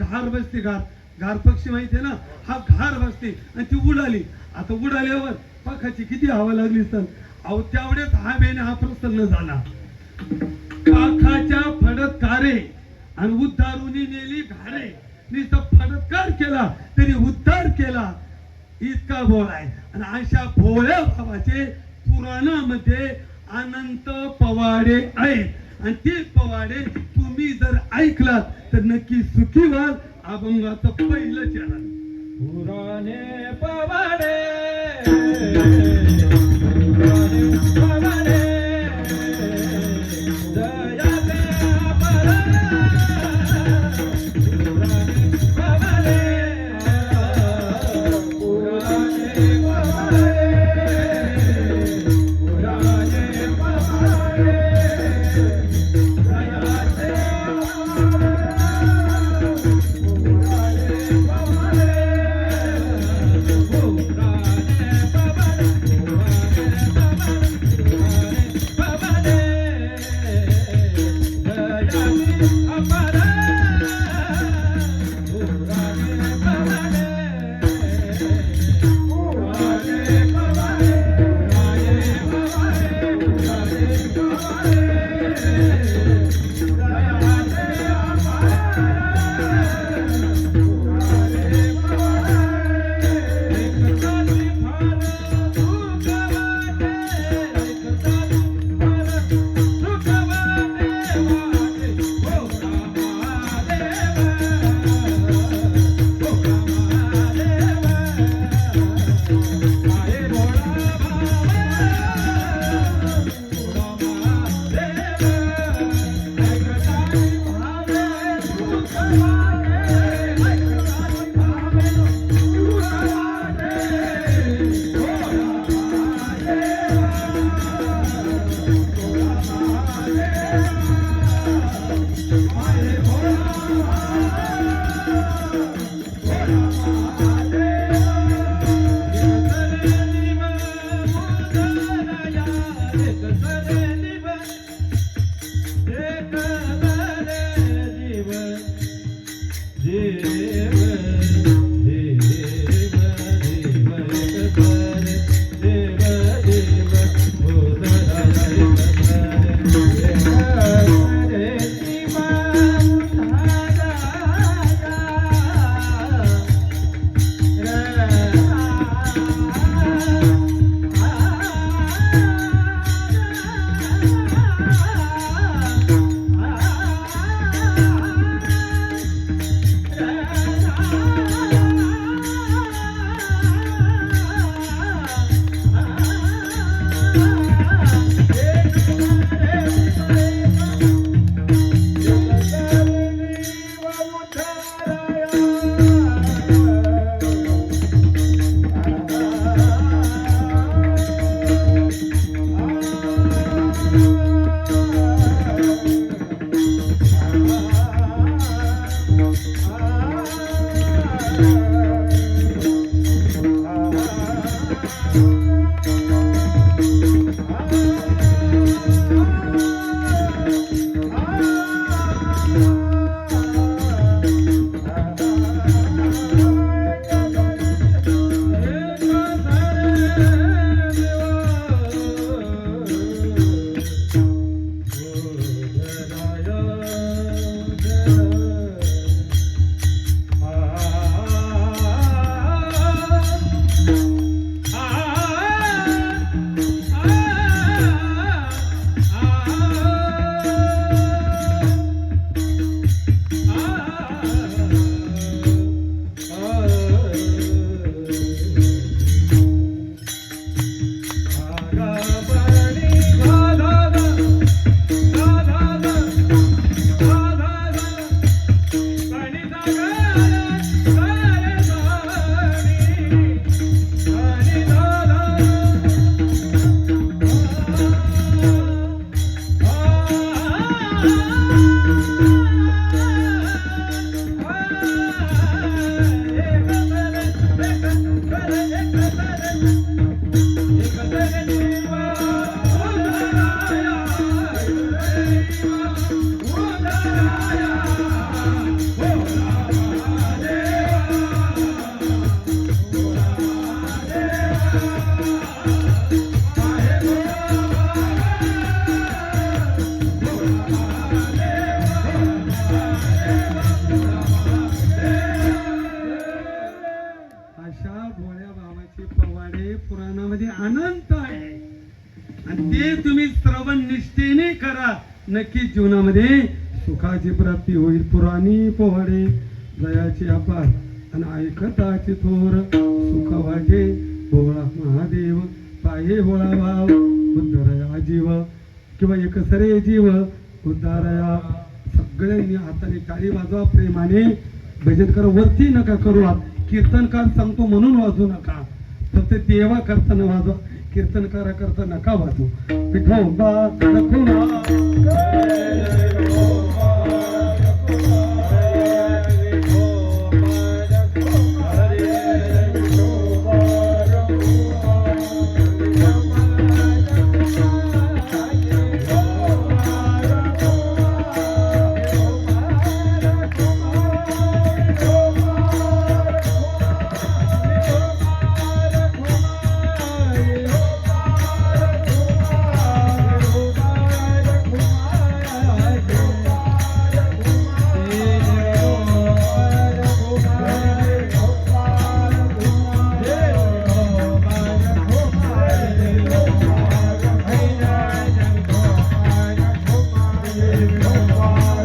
घार बसते घार. घार पक्षी ना? हा घार बसते. आणि ती उडाली. आता उडाल्यावर पखाची किती हवा लागली सर अहो तेवढ्यात हा मेने हा प्रसन्न झाला. पाखाच्या फडत कारे आणि उद्धारुनी नेली घारे. नुसतं फडतकार केला तरी उद्धार केला. इतका भोळ आहे. आणि अशा भोळ्या भावाचे पुराणामध्ये अनंत पवाडे आहेत. आणि ते पवाडे तुम्ही जर ऐकलात तर नक्की सुखी व्हाल अभंगाचं पहिलं चरण. पुराणे पवाडे. Yeah. आणि ते तुम्ही श्रवण निष्ठेने करा. नक्की जीवनामध्ये सुखाची प्राप्ती होईल. पुराणी पोहडे जयाची अपार आणि ऐकताची थोर सुख वागे भोळा महादेव पाये भोळा भाव उद्धरया जीव किंवा एकसरे जीव उद्धारया. सगळ्यांनी हाताने काळी वाजवा प्रेमाने. भजन करा वरती नका करू कीर्तनकार सांगतो म्हणून वाजू नका. फक्त देवा करताना वाजवा. कीर्तनकारा करता नका वाजू विठोबा रखुमा Hare Rama